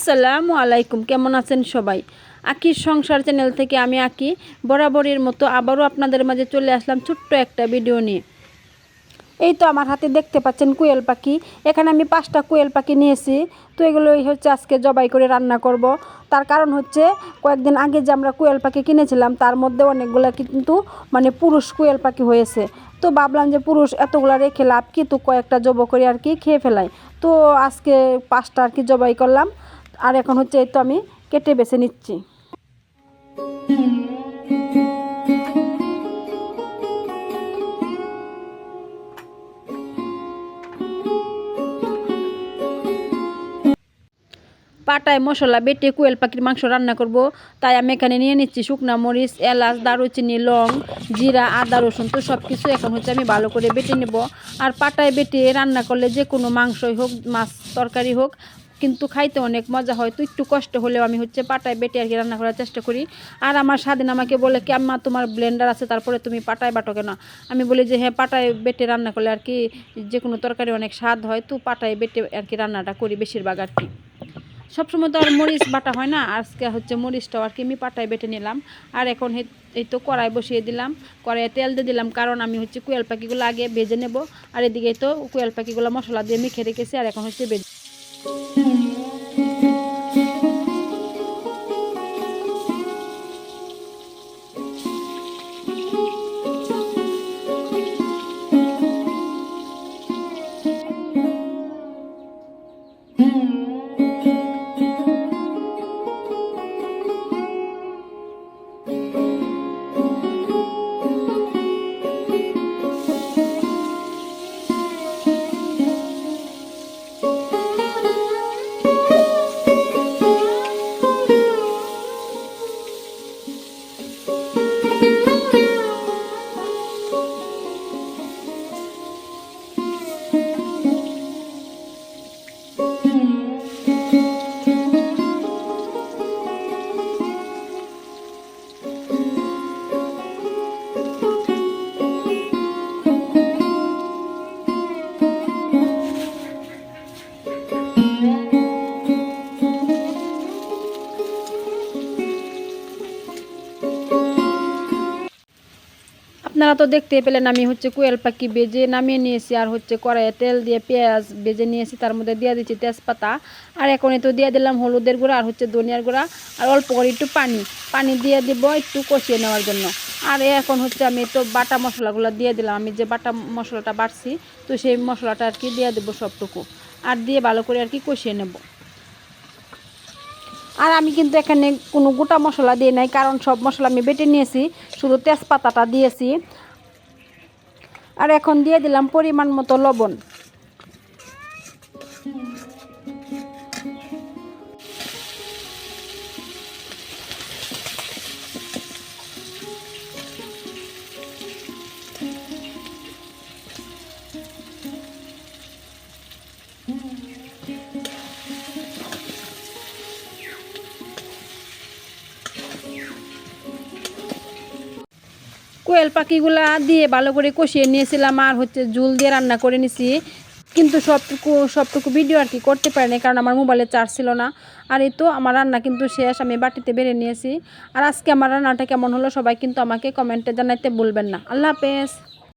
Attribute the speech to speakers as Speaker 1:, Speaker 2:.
Speaker 1: আসসালামু আলাইকুম, কেমন আছেন সবাই? আকির সংসার চ্যানেল থেকে আমি আকি, বরাবরের মতো আবারও আপনাদের মাঝে চলে আসলাম ছোট্ট একটা ভিডিও নিয়ে। এই তো আমার হাতে দেখতে পাচ্ছেন কুয়েল পাখি, এখানে আমি পাঁচটা কুয়েল পাখি নিয়েছি, তো এগুলোই হচ্ছে আজকে জবাই করে রান্না করব। তার কারণ হচ্ছে, কয়েকদিন আগে যে আমরা কুয়েল পাখি কিনেছিলাম, তার মধ্যে অনেকগুলো কিন্তু মানে পুরুষ কুয়েল পাখি হয়েছে। তো ভাবলাম যে পুরুষ এতগুলো রেখে লাভ কি? তো কয়েকটা জব করে আর কি খেয়ে ফেলাই। তো আজকে পাঁচটা আর কি জবাই করলাম। আর এখন হচ্ছে এই তো আমি কেটে বেছে নিচ্ছি। পাটায় মশলা, বেটে কুয়েল পাখির মাংস রান্না করব। তাই আমি এখানে নিয়ে নিচ্ছি শুকনা মরিচ, এলাচ, দারুচিনি, লং, জিরা, আদা, রসুন, তো সব কিছু এখন হচ্ছে আমি ভালো করে বেটে নেব। আর পাটায় বেটে রান্না করলে যে কোনো মাংসই হোক, মাছ তরকারি হোক কিন্তু খাইতে অনেক মজা হয়, তো একটু কষ্ট হলেও আমি হচ্ছে পাটায় বেটে আর কি রান্না করার চেষ্টা করি। আর আমার স্বাধীন আমাকে বলে কি, আম্মা, তোমার ব্লেন্ডার আছে, তারপরে তুমি পাটায় বাটো কেন? আমি বলি যে হ্যাঁ পাটায় বেটে রান্না করলে আর কি যে কোনো তরকারি অনেক স্বাদ হয়, তো পাটায় বেটে আর কি রান্নাটা করি বেশিরভাগ আর কি। সবসময় তো আর মরিচ বাটা হয় না, আজকে হচ্ছে মরিচটাও আর কি আমি পাটায় বেটে নিলাম। আর এখন এই তো কড়াই বসিয়ে দিলাম, কড়াইয়ে তেল দিয়ে দিলাম, কারণ আমি হচ্ছে কুয়াল পাখিগুলো আগে ভেজে নেব। আর এদিকে তো কুয়াল পাখিগুলো মশলা দিয়ে মেখে রেখেছি, আর এখন হচ্ছে ভেজে আপনারা তো দেখতে পেলেন আমি হচ্ছে কুয়েল পাখি বেজে নামিয়ে নিয়েছি, আর হচ্ছে কড়াইয়ে তেল দিয়ে পেঁয়াজ বেজে নিয়েছি, তার মধ্যে দিয়ে দিচ্ছি তেজপাতা। আর এখন তো দিয়ে দিলাম হলুদের গুঁড়া আর হচ্ছে ধনিয়ার গুঁড়া, আর অল্প করে একটু পানি। পানি দিয়ে দিব একটু কষিয়ে নেওয়ার জন্য। আর এখন হচ্ছে আমি তো বাটা মশলাগুলো দিয়ে দিলাম। আমি যে বাটা মশলাটা বাড়ছি তো সেই মশলাটা আর কি দিয়ে দেবো সবটুকু। আর দিয়ে ভালো করে আর কি কষিয়ে নেব। আর আমি কিন্তু এখানে কোনো গোটা মশলা দিয়ে নাই, কারণ সব মশলা আমি বেটে নিয়েছি, শুধু তেজপাতাটা দিয়েছি। আর এখন দিয়ে দিলাম পরিমাণ মতো লবণ। কোয়েল পাখিগুলা দিয়ে ভালো করে কষিয়ে নিয়েছিলাম আর হচ্ছে জুল দিয়ে রান্না করে নিছি। কিন্তু সবটুকু সবটুকু ভিডিও আর কি করতে পারিনি কারণ আমার মোবাইলে চার্জ ছিল না। আর এই তো আমার রান্না কিন্তু শেষ, আমি বাটিতে বেড়ে নিয়েছি। আর আজকে আমার রান্নাটা কেমন হলো সবাই কিন্তু আমাকে কমেন্টে জানাইতে বলবেন না। আল্লাহ হাফেজ।